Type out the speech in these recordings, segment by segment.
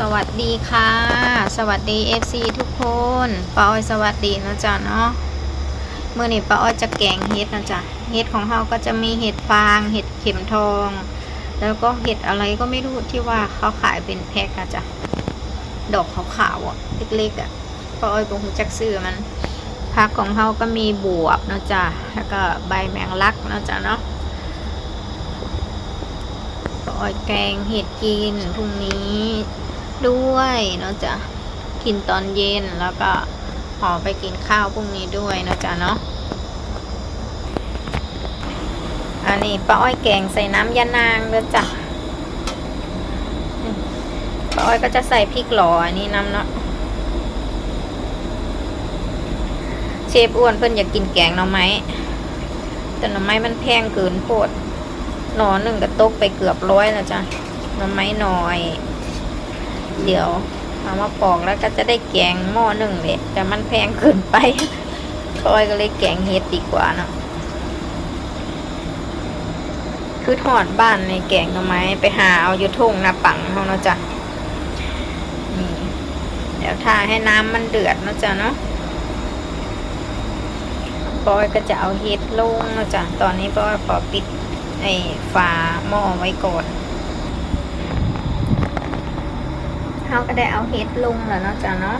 สวัสดีค่ะ สวัสดี FC ทุกคนป้าอ้อยสวัสดีนะจ๊ะเนาะเมื่อนี้ป้าอ้อยจะแกงเห็ดนะจ๊ะเห็ดของเราก็จะมีเห็ดฟาง เห็ดเข็มทอง แล้วก็เห็ดอะไรก็ไม่รู้ที่ว่าเขาขายเป็นแพ็คนะจ๊ะดอกขาวๆอะเล็กๆอะป้าอ้อยก็หูจักซื้อมันผักของเราก็มีบวบนะจ๊ะแล้วก็ใบแมงลักนะจ๊ะเนาะก็ออยแกงเห็ดกินพรุ่งนี้ ด้วยเนาะจ๊ะกินตอนเย็นแล้วก็ห่อไปกินข้าวพรุ่งนี้ด้วยเนาะจ๊ะเนาะอันนี้ป้าอ้อยแกงใส่น้ำยานางเด้อจ้ะป้าอ้อยก็จะใส่พริกหล่ออันนี้น้ำเนาะเชฟอ้วนเพิ่นอยากกินแกงหน่อไม้แต่หน่อไม้มันแพงเกินโพดหนอหนึ่งกระตกไปเกือบร้อยแล้วจ้ะหน้ำไม้หน่อย เดี๋ยวเอามาปอกแล้วก็จะได้แกงหม้อหนึ่งเลยแต่มันแพงเกินไปคอยก็เลยแกงเฮ็ดดีกว่าเนาะคือถอดบ้านในแกงหน่อไมไปหาเอาอยู่ทุ่งนาปังเขาเนาะจ้ะนี่เดี๋ยวถ้าให้น้ำมันเดือดเนาะจ้ะเนาะปอยก็จะเอาเฮ็ดลงเนาะจ้ะตอนนี้ปอยขอปิดไอ้ฝาหม้อไว้ก่อน เขาก็ได้เอาเห็ดลงแล้วเนาะจ้ะเนาะ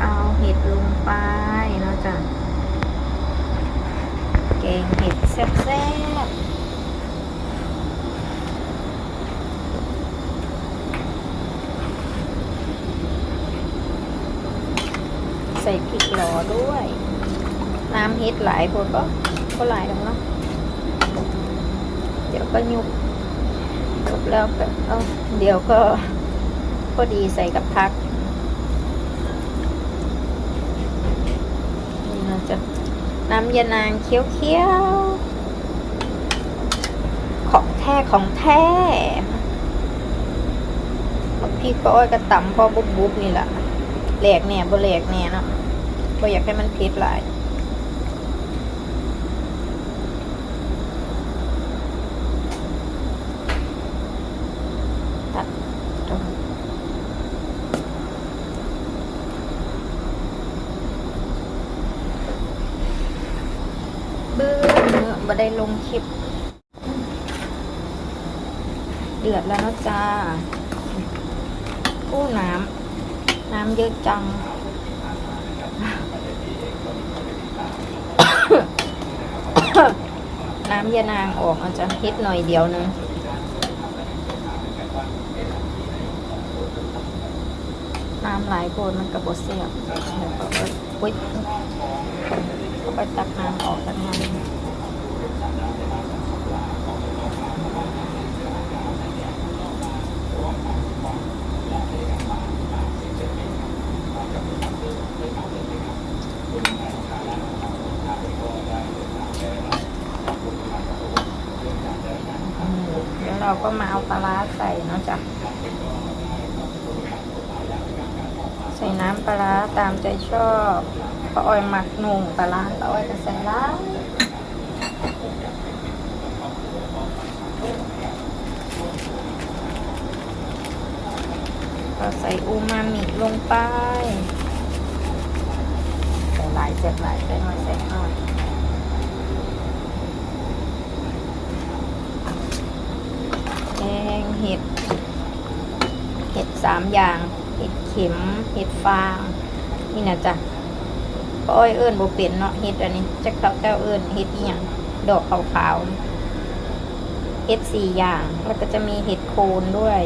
เอาเห็ดลงไปเนาะจ้ะแกงเห็ดแซ่บๆใส่พริกหลอด้วย น้ำเห็ดหลายคนก็ก็หลายแล้วเนาะเดี๋ยวก็ยุบยุบแล้วก็เอ้าเดี๋ยวก็ พอดีใส่กับพักนี่เราจะน้ำยานางเคี้ยวๆ ของแท้ของแท้บางพี่ก็อ้อยกระต่ำพอบุบบุบๆนี่แหละแหลกเนี่ยบ่แหลกเนี่ยเนาะบ่อยากให้มันเผ็ดหลาย ตัดตรงเบื่อเนื้อบ่ ได้ลงคลิป เดือดแล้วนะจ้ากู้น้ำ น้ำเยอะจัง น้ำยานางออกอาจจะฮ็ดหน่อยเดียวหนึงน้ำหลายคนมันกระบดเสียบเอาอุ๊ยก็ไปตักน้ำออกจากน้ำม เราก็มาเอาปลาร้าใส่เนาะจ้ะใส่น้ำปลาร้าตามใจชอบป้าอ้อยหมักหนุ่งปลาร้าป้าอ้อยจะใส่ล้าก็ใส่อูมามิลงไปใส่หลายเจ็บหลายใส่น้อยใส่น้อยแก งเห็ด เห็ดสามอย่าง เห็ดเข็ม เห็ดฟาง นี่นะจ๊ะป้อ้อยเอิญโบเป็นเนาะเห็ดอันนี้จะเขาเจ้าเอิญเห็ดอีหยังดอกขาวๆเห็ดสี่อย่าง แล้วก็จะมีเห็ดโคนด้วย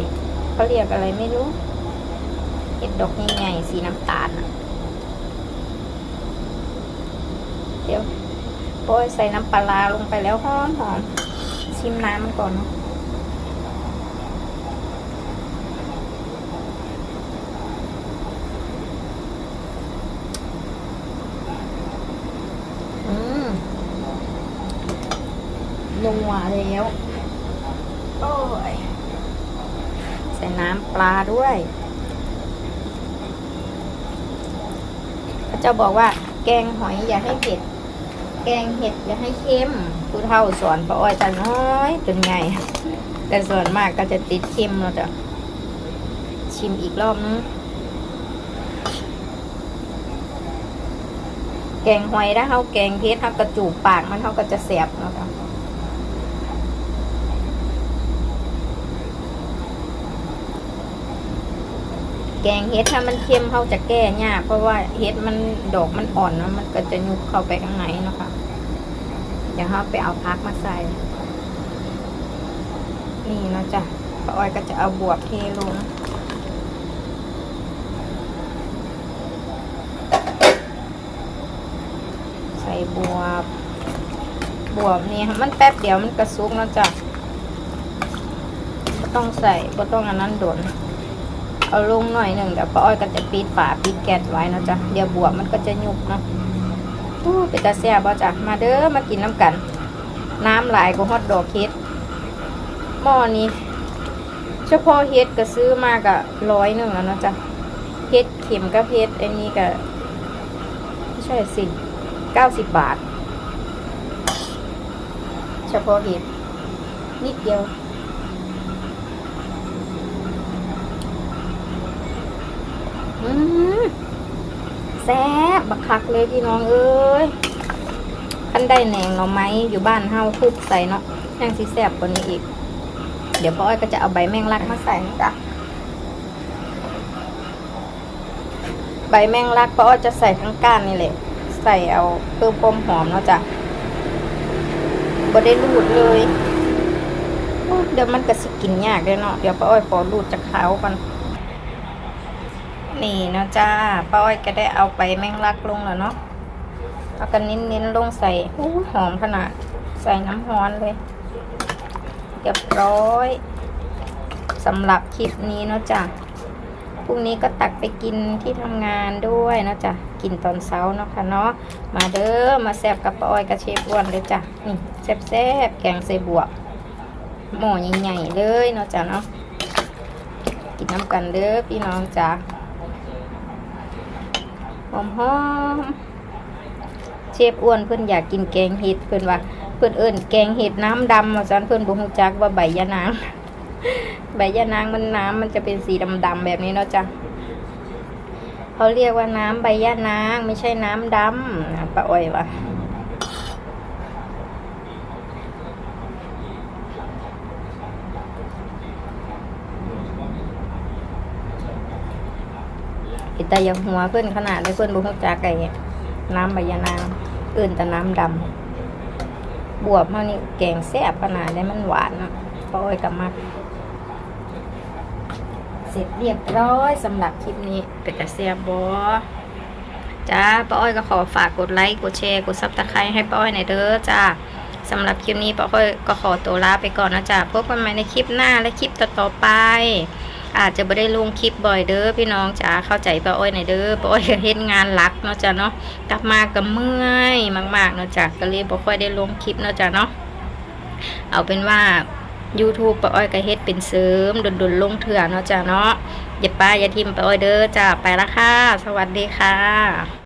เขาเรียกอะไรไม่รู้ เห็ดดอกใหญ่ๆสีน้ำตาลเดี๋ยวป้าอ้อยใส่น้ำปลาร้าลงไปแล้วหอมหอมชิมน้ำมันก่อนเนาะ อืม นัวแล้ว โอ้ย ใส่น้ำปลาด้วยเขาจะบอกว่า แกงหอยอย่าให้เผ็ด แกงเห็ดอย่าให้เค็มผู้เฒ่าสอนป้าอ้อยจะน้อยจนไง แต่ส่วนมากก็จะติดเค็มแล้วจ้ะชิมอีกรอบนึงแกงหอยถ้าเขาแกงเพชรเขากระจูบปากมันเขาก็จะแสบเนาะ แกงเฮ็ดถ้ามันเค็มเขาจะแก้ยากเพราะว่าเฮ็ดมันดอกมันอ่อนนะมันก็จะยุบเข้าไปข้างในนะคะเดี๋ยวเขาไปเอาพักมาใส่ นี่นะจ้ะป้าอ้อยก็จะเอาบวบเทลงใส่บวบบวบนี่ค่ะมันแป๊บเดียวมันกระซุกแล้วจ้ะต้องใส่ก็ต้องอันนั้นโดน เอาลงหน่อยหนึ่งเดี๋ยวป้าอ้อยก็จะปิดฝาปิดแก๊สไว้นะจ้ะเดี๋ยวบวบมันก็จะยุบเนาะอู้เป็นตาแซ่บบ่จ้ะมาเด้อมากินน้ำกัน น้ำหลายก็ฮอตดอกเฮ็ดหม้อนี้เฉพาะเฮ็ดก็ซื้อมากะร้อยหนึ่งแล้วนะจ้ะเฮ็ดเข็มกับเฮ็ดไอ้นี่ก็ไม่ใช่สิเก้าสิบบาท เฉพาะเห็ดนิดเดียว อืม แซ่บบักคักเลยพี่น้องเอ้ยคันได้แหนงหน่อไม้อยู่บ้านเฮาทุบใส่เนาะแห้งสีแซ่บกว่านี้อีก เดี๋ยวป้าอ้อยก็จะเอาใบแมงลักมาใส่นะจ้ะใบแมงลักป้าอ้อยจะใส่ทั้งก้านนี่แหละ ใส่เอาเพิ่มความหอมเนาะจ้ะบ่ได้รูดเลยเดี๋ยวมันก็สิกินยากเลยเนาะเดี๋ยวป้าอ้อยขอรูดจากเขาก่อน นี่เนาะจ้าป้าอ้อยก็ได้เอาไปแมงลักลงแล้วเนาะเอากันเน้นๆลงใส่โอ้หอมขนาดใส่น้ำฮ้อนเลยเรียบร้อยสำหรับคลิปนี้เนาะจ้ะพรุ่งนี้ก็ตักไปกินที่ทำงานด้วยเนาะจ้ะกินตอนเช้าเนาะค่ะเนาะมาเด้อมาแซบกับป้าอ้อยกับเชฟอ้วนเลยจ้ะนี่แซบแซบๆแกงใส่บวกหม้อใหญ่ๆเลยเนาะจ้ะเนาะกินน้ำกันเด้อพี่น้องจ้ะ หอมหอมเชฟอ้วนเพื่อนอยากกินแกงเห็ดเพื่อนว่า เพื่อนเอิ้นแกงเห็ดน้ำดำมาซั่นเพื่อนบุ้งจักว่าใบยะนางใบยะนางมันน้ำมันจะเป็นสีดำๆแบบนี้เนาะจ้ะเขาเรียกว่าน้ำใบย่านางไม่ใช่น้ำดำป้าอ้อยว่ะาอิตาอยางหัวเพื่อนขนาดเลยเพื่อนบุกจากไก่น้ำใบยานางอื่นแต่น้ำดำบวบมานี่แกงแซ่บขนาดได้มันหวานเนาะป้อยกับมัก เสร็จเรียบร้อยสำหรับคลิปนี้เป็นแต่เสียบอจ้าป้าอ้อยก็ขอฝากกดไลค์กดแชร์กดซับสไครต์ให้ป้าอ้อยหน่อยเด้อจ้าสำหรับคลิปนี้ป้าอ้อยก็ขอตัวลาไปก่อนนะจ้าพบกันใหม่ในคลิปหน้าและคลิปต่อๆไป อาจจะไม่ได้ลงคลิปบ่อยเด้อพี่น้องจ๋าเข้าใจป้าอ้อยหน่อยเด้อป้าอ้อยก็เฮ็ดงานหลักเนาะจ้าเนาะกลับมาก็เมื่อยมากๆเนาะจ้าก็เลยบ่ค่อยได้ลงคลิปเนาะจ้าเนาะเอาเป็นว่า YouTube ป้าอ้อยก็เฮ็ดเป็นเสริมดนๆลงเถื่อเนาะจ้าเนาะอย่าป้าอย่าทิมป้าอ้อยเด้อจ้าไปละค่ะ สวัสดีค่ะ